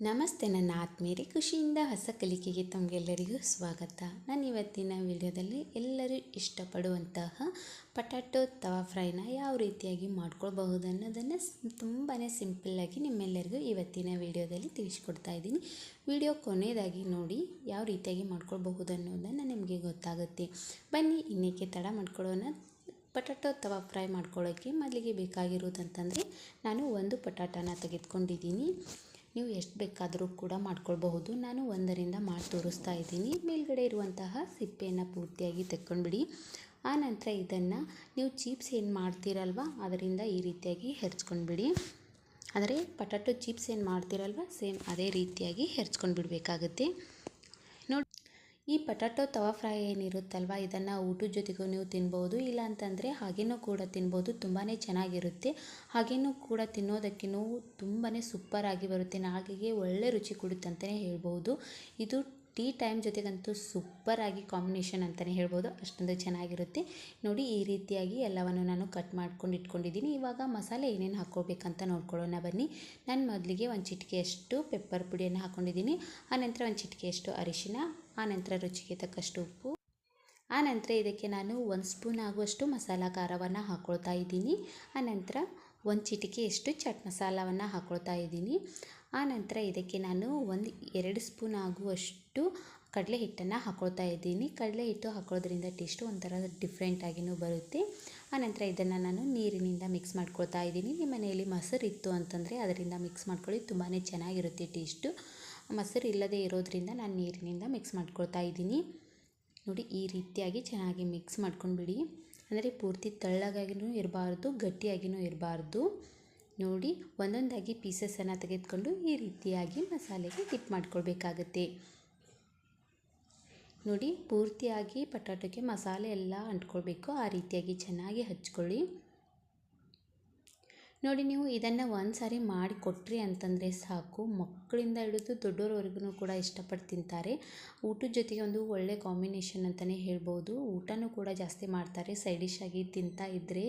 ನಮಸ್ತೆ, ನನ್ನ ಆತ್ಮೀಯರೇ. ಖುಷಿಯಿಂದ ಹೊಸ ಕಲಿಕೆಗೆ ತಮಗೆಲ್ಲರಿಗೂ ಸ್ವಾಗತ. ನಾನು ಇವತ್ತಿನ ವಿಡಿಯೋದಲ್ಲಿ ಎಲ್ಲರೂ ಇಷ್ಟಪಡುವಂತಹ ಪಟಾಟೊ ತವಾ ಫ್ರೈನ ಯಾವ ರೀತಿಯಾಗಿ ಮಾಡ್ಕೊಳ್ಬಹುದು ಅನ್ನೋದನ್ನು ತುಂಬಾ ಸಿಂಪಲ್ಲಾಗಿ ನಿಮ್ಮೆಲ್ಲರಿಗೂ ಇವತ್ತಿನ ವಿಡಿಯೋದಲ್ಲಿ ತಿಳಿಸ್ಕೊಡ್ತಾ ಇದ್ದೀನಿ. ವಿಡಿಯೋ ಕೊನೆಯದಾಗಿ ನೋಡಿ ಯಾವ ರೀತಿಯಾಗಿ ಮಾಡ್ಕೊಳ್ಬಹುದು ಅನ್ನೋದನ್ನು ನಿಮಗೆ ಗೊತ್ತಾಗುತ್ತೆ. ಬನ್ನಿ, ಇನ್ನಕ್ಕೆ ತಡ ಮಾಡ್ಕೊಳ್ಳೋಣ. ಪಟಾಟೊ ತವಾ ಫ್ರೈ ಮಾಡ್ಕೊಳ್ಳೋಕ್ಕೆ ಮೊದಲಿಗೆ ಬೇಕಾಗಿರೋದಂತಂದರೆ ನಾನು ಒಂದು ಪಟಾಟನ ತೆಗೆದುಕೊಂಡಿದ್ದೀನಿ. ನೀವು ಎಷ್ಟು ಬೇಕಾದರೂ ಕೂಡ ಮಾಡ್ಕೊಳ್ಬಹುದು. ನಾನು ಒಂದರಿಂದ ಮಾಡಿ ತೋರಿಸ್ತಾ ಇದ್ದೀನಿ. ಮೇಲ್ಗಡೆ ಇರುವಂತಹ ಸಿಪ್ಪೆಯನ್ನು ಪೂರ್ತಿಯಾಗಿ ತೆಕ್ಕೊಂಡ್ಬಿಡಿ. ನಂತರ ಇದನ್ನು ನೀವು ಚೀಪ್ಸ್ ಏನು ಮಾಡ್ತೀರಲ್ವ, ಅದರಿಂದ ಈ ರೀತಿಯಾಗಿ ಹೆರ್ಚ್ಕೊಂಡ್ಬಿಡಿ. ಆದರೆ ಪಟಾಟೊ ಚಿಪ್ಸ್ ಏನು ಮಾಡ್ತೀರಲ್ವ, ಸೇಮ್ ಅದೇ ರೀತಿಯಾಗಿ ಹೆರ್ಚ್ಕೊಂಡು ಬಿಡಬೇಕಾಗುತ್ತೆ ನೋಡಿ ಈ ಪಟಾಟೊ ತವಾ ಫ್ರೈ ಏನಿರುತ್ತಲ್ವ, ಇದನ್ನು ಊಟದ ಜೊತೆಗೂ ನೀವು ತಿನ್ಬೋದು ಇಲ್ಲ ಅಂತಂದರೆ ಹಾಗೇನೂ ಕೂಡ ತಿನ್ಬೋದು ತುಂಬಾ ಚೆನ್ನಾಗಿರುತ್ತೆ. ಹಾಗೇನೂ ಕೂಡ ತಿನ್ನೋದಕ್ಕೆ ನೋವು ತುಂಬಾ ಸೂಪರಾಗಿ ಬರುತ್ತೆ ನಾಲಿಗೆಗೆ ಒಳ್ಳೆ ರುಚಿ ಕೊಡುತ್ತೆ ಅಂತಲೇ ಹೇಳ್ಬೋದು. ಇದು ಟೀ ಟೈಮ್ ಜೊತೆಗಂತೂ ಸೂಪರಾಗಿ ಕಾಂಬಿನೇಷನ್ ಅಂತಲೇ ಹೇಳ್ಬೋದು, ಅಷ್ಟೊಂದು ಚೆನ್ನಾಗಿರುತ್ತೆ. ನೋಡಿ, ಈ ರೀತಿಯಾಗಿ ಎಲ್ಲವನ್ನು ನಾನು ಕಟ್ ಮಾಡ್ಕೊಂಡು ಇಟ್ಕೊಂಡಿದ್ದೀನಿ. ಇವಾಗ ಮಸಾಲೆ ಏನೇನು ಹಾಕ್ಕೋಬೇಕಂತ ನೋಡ್ಕೊಳ್ಳೋಣ ಬನ್ನಿ. ನಾನು ಮೊದಲಿಗೆ ಒಂದು ಚಿಟಿಕೆಯಷ್ಟು ಪೆಪ್ಪರ್ ಪುಡಿಯನ್ನು ಹಾಕ್ಕೊಂಡಿದ್ದೀನಿ ಆನಂತರ ಒಂದು ಚಿಟಿಕೆಯಷ್ಟು ಅರಿಶಿನ ಆನಂತರ ರುಚಿಗೆ ತಕ್ಕಷ್ಟು ಉಪ್ಪು. ಆನಂತರ ಇದಕ್ಕೆ ನಾನು ಒಂದು ಸ್ಪೂನ್ ಆಗುವಷ್ಟು ಮಸಾಲ ಖಾರವನ್ನು ಹಾಕ್ಕೊಳ್ತಾ ಇದ್ದೀನಿ. ಆನಂತರ ಒಂದು ಚಿಟಿಕೆಯಷ್ಟು ಚಾಟ್ ಮಸಾಲವನ್ನು ಹಾಕ್ಕೊಳ್ತಾ ಇದ್ದೀನಿ. ಆನಂತರ ಇದಕ್ಕೆ ನಾನು ಒಂದು ಎರಡು ಸ್ಪೂನ್ ಆಗುವಷ್ಟು ಕಡಲೆ ಹಿಟ್ಟನ್ನು ಹಾಕ್ಕೊಳ್ತಾ ಇದ್ದೀನಿ. ಕಡಲೆ ಹಿಟ್ಟು ಹಾಕೊಳ್ಳೋದ್ರಿಂದ ಟೇಸ್ಟು ಒಂಥರ ಡಿಫ್ರೆಂಟಾಗಿಯೂ ಬರುತ್ತೆ. ಆನಂತರ ಇದನ್ನು ನಾನು ನೀರಿನಿಂದ ಮಿಕ್ಸ್ ಮಾಡ್ಕೊಳ್ತಾ ಇದ್ದೀನಿ. ನಿಮ್ಮ ಮನೆಯಲ್ಲಿ ಮೊಸರು ಇತ್ತು ಅಂತಂದರೆ ಅದರಿಂದ ಮಿಕ್ಸ್ ಮಾಡ್ಕೊಳ್ಳಿ ತುಂಬಾ ಚೆನ್ನಾಗಿರುತ್ತೆ ಟೇಸ್ಟು. ಮೊಸರು ಇಲ್ಲದೇ ಇರೋದ್ರಿಂದ ನಾನು ನೀರಿನಿಂದ ಮಿಕ್ಸ್ ಮಾಡ್ಕೊಳ್ತಾ ಇದ್ದೀನಿ. ನೋಡಿ, ಈ ರೀತಿಯಾಗಿ ಚೆನ್ನಾಗಿ ಮಿಕ್ಸ್ ಮಾಡ್ಕೊಂಡ್ಬಿಡಿ. ಅಂದರೆ ಪೂರ್ತಿ ತೆಳ್ಳಗಾಗಿಯೂ ಇರಬಾರ್ದು ಗಟ್ಟಿಯಾಗಿಯೂ ಇರಬಾರ್ದು. ನೋಡಿ, ಒಂದೊಂದಾಗಿ ಪೀಸಸನ್ನು ತೆಗೆದುಕೊಂಡು ಈ ರೀತಿಯಾಗಿ ಮಸಾಲೆಗೆ ಡಿಪ್ ಮಾಡ್ಕೊಳ್ಬೇಕಾಗತ್ತೆ. ನೋಡಿ, ಪೂರ್ತಿಯಾಗಿ ಪಟಾಟೋಕ್ಕೆ ಮಸಾಲೆ ಎಲ್ಲ ಅಂಟ್ಕೊಳ್ಬೇಕು. ಆ ರೀತಿಯಾಗಿ ಚೆನ್ನಾಗಿ ಹಚ್ಕೊಳ್ಳಿ. ನೋಡಿ, ನೀವು ಇದನ್ನು ಒಂದು ಸಾರಿ ಮಾಡಿ ಕೊಟ್ರಿ ಅಂತಂದರೆ ಸಾಕು. ಮಕ್ಕಳಿಂದ ಹಿಡಿದು ದೊಡ್ಡೋರವರೆಗೂ ಕೂಡ ಇಷ್ಟಪಟ್ಟು ತಿಂತಾರೆ ಊಟದ ಜೊತೆಗೆ ಒಂದು ಒಳ್ಳೆ ಕಾಂಬಿನೇಷನ್ ಅಂತಲೇ ಹೇಳ್ಬೋದು. ಊಟನೂ ಕೂಡ ಜಾಸ್ತಿ ಮಾಡ್ತಾರೆ. ಸೈಡ್ ಡಿಶ್ ಆಗಿ ತಿಂತಾ ಇದ್ದರೆ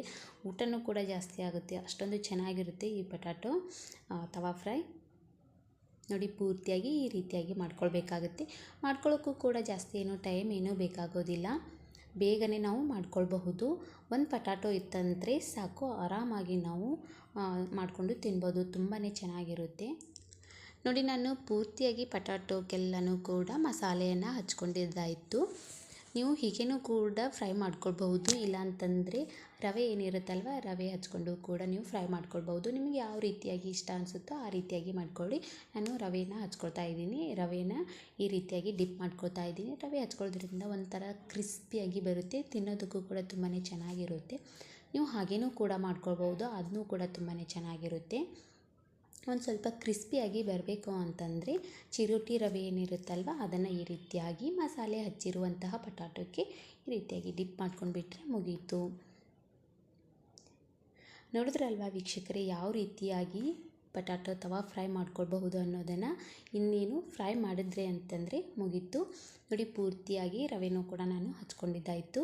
ಊಟನೂ ಕೂಡ ಜಾಸ್ತಿ ಆಗುತ್ತೆ. ಅಷ್ಟೊಂದು ಚೆನ್ನಾಗಿರುತ್ತೆ ಈ ಪಟಾಟೊ ತವಾ ಫ್ರೈ. ನೋಡಿ, ಪೂರ್ತಿಯಾಗಿ ಈ ರೀತಿಯಾಗಿ ಮಾಡ್ಕೊಳ್ಬೇಕಾಗುತ್ತೆ. ಮಾಡ್ಕೊಳ್ಳೋಕ್ಕೂ ಕೂಡ ಜಾಸ್ತಿ ಏನೂ ಟೈಮ್ ಏನೂ ಬೇಕಾಗೋದಿಲ್ಲ. ಬೇಗನೆ ನಾವು ಮಾಡ್ಕೊಳ್ಬಹುದು. ಒಂದು ಪಟಾಟೊ ಇತ್ತಂದರೆ ಸಾಕು, ಆರಾಮಾಗಿ ನಾವು ಮಾಡಿಕೊಂಡು ತಿನ್ಬೋದು. ತುಂಬಾ ಚೆನ್ನಾಗಿರುತ್ತೆ. ನೋಡಿ, ನಾನು ಪೂರ್ತಿಯಾಗಿ ಪಟಾಟೋಕ್ಕೆಲ್ಲನೂ ಕೂಡ ಮಸಾಲೆಯನ್ನು ಹಚ್ಕೊಂಡಿದ್ದಾಯಿತು. ನೀವು ಹೀಗೇನು ಕೂಡ ಫ್ರೈ ಮಾಡ್ಕೊಳ್ಬಹುದು. ಇಲ್ಲಾಂತಂದರೆ ರವೆ ಏನಿರುತ್ತಲ್ವ, ರವೆ ಹಚ್ಕೊಂಡು ಕೂಡ ನೀವು ಫ್ರೈ ಮಾಡ್ಕೊಳ್ಬಹುದು. ನಿಮಗೆ ಯಾವ ರೀತಿಯಾಗಿ ಇಷ್ಟ ಅನಿಸುತ್ತೋ ಆ ರೀತಿಯಾಗಿ ಮಾಡ್ಕೊಳ್ಳಿ. ನಾನು ರವೆನ ಹಚ್ಕೊಳ್ತಾ ಇದ್ದೀನಿ. ರವೆನ ಈ ರೀತಿಯಾಗಿ ಡಿಪ್ ಮಾಡ್ಕೊಳ್ತಾ ಇದ್ದೀನಿ. ರವೆ ಹಚ್ಕೊಳ್ಳೋದ್ರಿಂದ ಒಂಥರ ಕ್ರಿಸ್ಪಿಯಾಗಿ ಬರುತ್ತೆ, ತಿನ್ನೋದಕ್ಕೂ ಕೂಡ ತುಂಬಾ ಚೆನ್ನಾಗಿರುತ್ತೆ. ನೀವು ಹಾಗೇನೂ ಕೂಡ ಮಾಡ್ಕೊಳ್ಬಹುದು, ಅದನ್ನೂ ಕೂಡ ತುಂಬಾ ಚೆನ್ನಾಗಿರುತ್ತೆ. ಒಂದು ಸ್ವಲ್ಪ ಕ್ರಿಸ್ಪಿಯಾಗಿ ಬರಬೇಕು ಅಂತಂದರೆ ಚಿರೋಟಿ ರವೆ ಏನಿರುತ್ತಲ್ವ, ಅದನ್ನು ಈ ರೀತಿಯಾಗಿ ಮಸಾಲೆ ಹಚ್ಚಿರುವಂತಹ ಪಟಾಟೋಕ್ಕೆ ಈ ರೀತಿಯಾಗಿ ಡಿಪ್ ಮಾಡ್ಕೊಂಡು ಬಿಟ್ಟರೆ ಮುಗೀತು. ನೋಡಿದ್ರಲ್ವ ವೀಕ್ಷಕರೇ, ಯಾವ ರೀತಿಯಾಗಿ ಪಟಾಟೊ ತವಾ ಫ್ರೈ ಮಾಡ್ಕೊಳ್ಬಹುದು ಅನ್ನೋದನ್ನು? ಇನ್ನೇನು ಫ್ರೈ ಮಾಡಿದ್ರೆ ಅಂತಂದರೆ ಮುಗೀತು. ನೋಡಿ, ಪೂರ್ತಿಯಾಗಿ ರವೆನೂ ಕೂಡ ನಾನು ಹಚ್ಕೊಂಡಿದ್ದಾಯಿತು.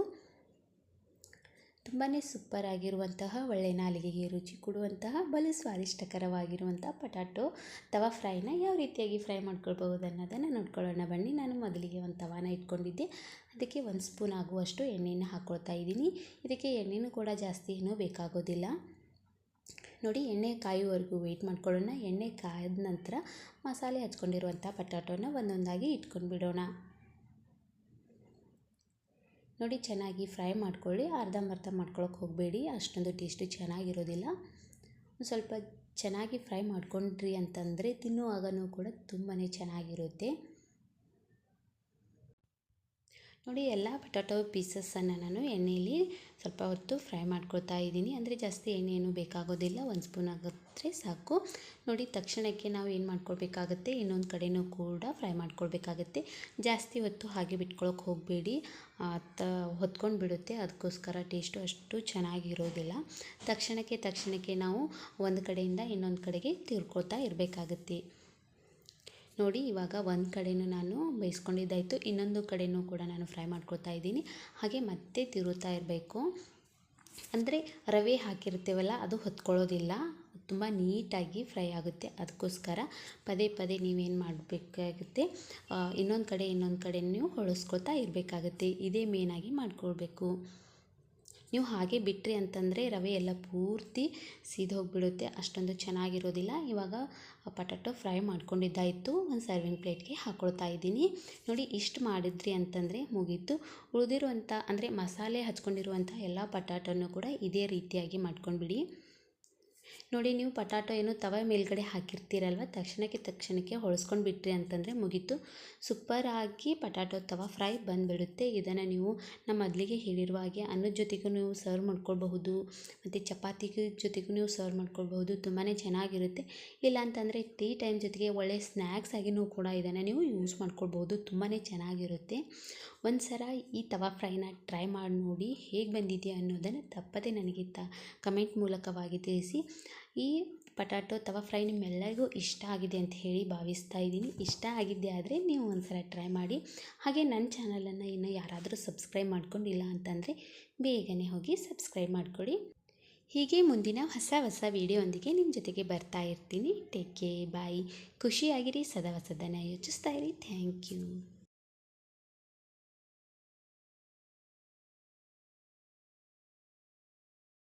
ತುಂಬಾ ಸೂಪರ್ ಆಗಿರುವಂತಹ ಒಳ್ಳೆ ನಾಲಿಗೆಗೆ ರುಚಿ ಕೊಡುವಂತಹ ಬಲು ಸ್ವಾದಿಷ್ಟಕರವಾಗಿರುವಂಥ ಪಟಾಟೊ ತವಾ ಫ್ರೈನ ಯಾವ ರೀತಿಯಾಗಿ ಫ್ರೈ ಮಾಡ್ಕೊಳ್ಬಹುದು ಅನ್ನೋದನ್ನು ನೋಡ್ಕೊಳ್ಳೋಣ. ಬನ್ನಿ, ನಾನು ಮೊದಲಿಗೆ ಒಂದು ತವಾನ ಇಟ್ಕೊಂಡಿದ್ದೆ. ಅದಕ್ಕೆ ಒಂದು ಸ್ಪೂನ್ ಆಗುವಷ್ಟು ಎಣ್ಣೆಯನ್ನು ಹಾಕ್ಕೊಳ್ತಾ ಇದ್ದೀನಿ. ಇದಕ್ಕೆ ಎಣ್ಣೆನೂ ಕೂಡ ಜಾಸ್ತಿ ಏನೂ ಬೇಕಾಗೋದಿಲ್ಲ. ನೋಡಿ, ಎಣ್ಣೆ ಕಾಯುವವರೆಗೂ ವೆಯ್ಟ್ ಮಾಡ್ಕೊಳ್ಳೋಣ. ಎಣ್ಣೆ ಕಾಯ್ದ ನಂತರ ಮಸಾಲೆ ಹಚ್ಕೊಂಡಿರುವಂಥ ಪಟಾಟೋನ ಒಂದೊಂದಾಗಿ ಇಟ್ಕೊಂಡು ಬಿಡೋಣ ನೋಡಿ, ಚೆನ್ನಾಗಿ ಫ್ರೈ ಮಾಡ್ಕೊಳ್ಳಿ. ಅರ್ಧಂಬರ್ಧ ಮಾಡ್ಕೊಳಕ್ಕೆ ಹೋಗಬೇಡಿ. ಅಷ್ಟೊಂದು ಟೇಸ್ಟು ಚೆನ್ನಾಗಿರೋದಿಲ್ಲ. ಸ್ವಲ್ಪ ಚೆನ್ನಾಗಿ ಫ್ರೈ ಮಾಡ್ಕೊಂಡ್ರಿ ಅಂತಂದರೆ ತಿನ್ನುವಾಗನೂ ಕೂಡ ತುಂಬಾ ಚೆನ್ನಾಗಿರುತ್ತೆ. ನೋಡಿ ಎಲ್ಲ ಪಟಾಟೊ ಪೀಸಸನ್ನು ನಾನು ಎಣ್ಣೆಯಲ್ಲಿ ಸ್ವಲ್ಪ ಹೊತ್ತು ಫ್ರೈ ಮಾಡ್ಕೊಳ್ತಾ ಇದ್ದೀನಿ. ಅಂದರೆ ಜಾಸ್ತಿ ಎಣ್ಣೆ ಏನು ಬೇಕಾಗೋದಿಲ್ಲ. ಒಂದು ಸ್ಪೂನ್ ಆಗುತ್ತೆ ಸಾಕು. ನೋಡಿ ತಕ್ಷಣಕ್ಕೆ ನಾವು ಏನು ಮಾಡ್ಕೊಳ್ಬೇಕಾಗತ್ತೆ? ಇನ್ನೊಂದು ಕಡೆಯೂ ಕೂಡ ಫ್ರೈ ಮಾಡ್ಕೊಳ್ಬೇಕಾಗತ್ತೆ. ಜಾಸ್ತಿ ಹೊತ್ತು ಹಾಗೆ ಬಿಟ್ಕೊಳಕ್ಕೆ ಹೋಗಬೇಡಿ. ತ ಹೊತ್ಕೊಂಡು ಬಿಡುತ್ತೆ ಅದಕ್ಕೋಸ್ಕರ ಟೇಸ್ಟು ಅಷ್ಟು ಚೆನ್ನಾಗಿರೋದಿಲ್ಲ. ತಕ್ಷಣಕ್ಕೆ ತಕ್ಷಣಕ್ಕೆ ನಾವು ಒಂದು ಕಡೆಯಿಂದ ಇನ್ನೊಂದು ಕಡೆಗೆ ತಿರ್ಕೊಳ್ತಾ ಇರಬೇಕಾಗತ್ತೆ. ನೋಡಿ, ಇವಾಗ ಒಂದು ಕಡೆಯೂ ನಾನು ಬೇಯಿಸ್ಕೊಂಡಿದ್ದಾಯಿತು, ಇನ್ನೊಂದು ಕಡೆಯೂ ಕೂಡ ನಾನು ಫ್ರೈ ಮಾಡ್ಕೊಳ್ತಾ ಇದ್ದೀನಿ. ಹಾಗೆ ಮತ್ತೆ ತಿರುತ್ತಾ ಇರಬೇಕು. ಅಂದರೆ ರವೆ ಹಾಕಿರ್ತೀವಲ್ಲ ಅದು ಹೊತ್ಕೊಳ್ಳೋದಿಲ್ಲ. ತುಂಬ ನೀಟಾಗಿ ಫ್ರೈ ಆಗುತ್ತೆ. ಅದಕ್ಕೋಸ್ಕರ ಪದೇ ಪದೇ ನೀವೇನು ಮಾಡಬೇಕಾಗುತ್ತೆ ಇನ್ನೊಂದು ಕಡೆ ಇನ್ನೊಂದು ಕಡೆ ನೀವು ಹೊಳಸ್ಕೊಳ್ತಾ ಇರಬೇಕಾಗುತ್ತೆ. ಇದೇ ಮೇನಾಗಿ ಮಾಡ್ಕೊಳ್ಬೇಕು. ನೀವು ಹಾಗೆ ಬಿಟ್ರಿ ಅಂತಂದರೆ ರವೆ ಎಲ್ಲ ಪೂರ್ತಿ ಸೀದೋಗಿಬಿಡುತ್ತೆ. ಅಷ್ಟೊಂದು ಚೆನ್ನಾಗಿರೋದಿಲ್ಲ. ಇವಾಗ ಪಟಾಟೊ ಫ್ರೈ ಮಾಡ್ಕೊಂಡಿದ್ದಾಯಿತು. ಒಂದು ಸರ್ವಿಂಗ್ ಪ್ಲೇಟ್ಗೆ ಹಾಕ್ಕೊಳ್ತಾ ಇದ್ದೀನಿ. ನೋಡಿ ಇಷ್ಟು ಮಾಡಿದ್ರಿ ಅಂತಂದರೆ ಮುಗೀತು. ಉಳಿದಿರುವಂಥ, ಅಂದರೆ ಮಸಾಲೆ ಹಚ್ಕೊಂಡಿರುವಂಥ ಎಲ್ಲ ಪಟಾಟನ್ನು ಕೂಡ ಇದೇ ರೀತಿಯಾಗಿ ಮಾಡ್ಕೊಂಡ್ಬಿಡಿ. ನೋಡಿ, ನೀವು ಪಟಾಟೊ ಏನು ತವ ಮೇಲ್ಗಡೆ ಹಾಕಿರ್ತೀರಲ್ವ? ತಕ್ಷಣಕ್ಕೆ ತಕ್ಷಣಕ್ಕೆ ಹೊಳಸ್ಕೊಂಡು ಬಿಟ್ರಿ ಅಂತಂದರೆ ಮುಗೀತು. ಸೂಪರಾಗಿ ಪಟಾಟೊ ತವ ಫ್ರೈ ಬಂದುಬಿಡುತ್ತೆ. ಇದನ್ನು ನೀವು ನಮ್ಮ ಮೊದಲಿಗೆ ಹೇಳಿರುವ ಹಾಗೆ ಅನ್ನದ ಜೊತೆಗೂ ನೀವು ಸರ್ವ್ ಮಾಡ್ಕೊಳ್ಬಹುದು, ಮತ್ತು ಚಪಾತಿ ಜೊತೆಗೂ ನೀವು ಸರ್ವ್ ಮಾಡ್ಕೊಳ್ಬಹುದು. ತುಂಬಾ ಚೆನ್ನಾಗಿರುತ್ತೆ. ಇಲ್ಲ ಅಂತಂದರೆ ಟೀ ಟೈಮ್ ಜೊತೆಗೆ ಒಳ್ಳೆ ಸ್ನ್ಯಾಕ್ಸ್ ಆಗಿನೂ ಕೂಡ ಇದನ್ನು ನೀವು ಯೂಸ್ ಮಾಡ್ಕೊಳ್ಬಹುದು. ತುಂಬಾ ಚೆನ್ನಾಗಿರುತ್ತೆ. ಒಂದು ಸಲ ಈ ತವಾ ಫ್ರೈನ ಟ್ರೈ ಮಾಡಿ ನೋಡಿ ಹೇಗೆ ಬಂದಿದೆಯಾ ಅನ್ನೋದನ್ನು ತಪ್ಪದೆ ನನಗೆ ತ, ಕಮೆಂಟ್ ಮೂಲಕವಾಗಿ ತಿಳಿಸಿ. ಈ ಪಟಾಟೊ ಅಥವಾ ಫ್ರೈ ನಿಮ್ಮೆಲ್ಲರಿಗೂ ಇಷ್ಟ ಆಗಿದೆ ಅಂತ ಹೇಳಿ ಭಾವಿಸ್ತಾ ಇದ್ದೀನಿ. ಇಷ್ಟ ಆಗಿದೆ ಆದರೆ ನೀವು ಒಂದು ಸಲ ಟ್ರೈ ಮಾಡಿ. ಹಾಗೆ ನನ್ನ ಚಾನಲನ್ನು ಇನ್ನು ಯಾರಾದರೂ ಸಬ್ಸ್ಕ್ರೈಬ್ ಮಾಡ್ಕೊಂಡಿಲ್ಲ ಅಂತಂದರೆ ಬೇಗನೆ ಹೋಗಿ ಸಬ್ಸ್ಕ್ರೈಬ್ ಮಾಡಿಕೊಡಿ ಹೀಗೆ ಮುಂದಿನ ಹೊಸ ಹೊಸ ವೀಡಿಯೋಂದಿಗೆ ನಿಮ್ಮ ಜೊತೆಗೆ ಬರ್ತಾ ಇರ್ತೀನಿ. ಟೇಕ್ ಕೇರ್ ಬಾಯ್ ಖುಷಿಯಾಗಿರಿ, ಸದಾ ಹೊಸದನ್ನು ಯೋಚಿಸ್ತಾ ಇರಿ. Thank you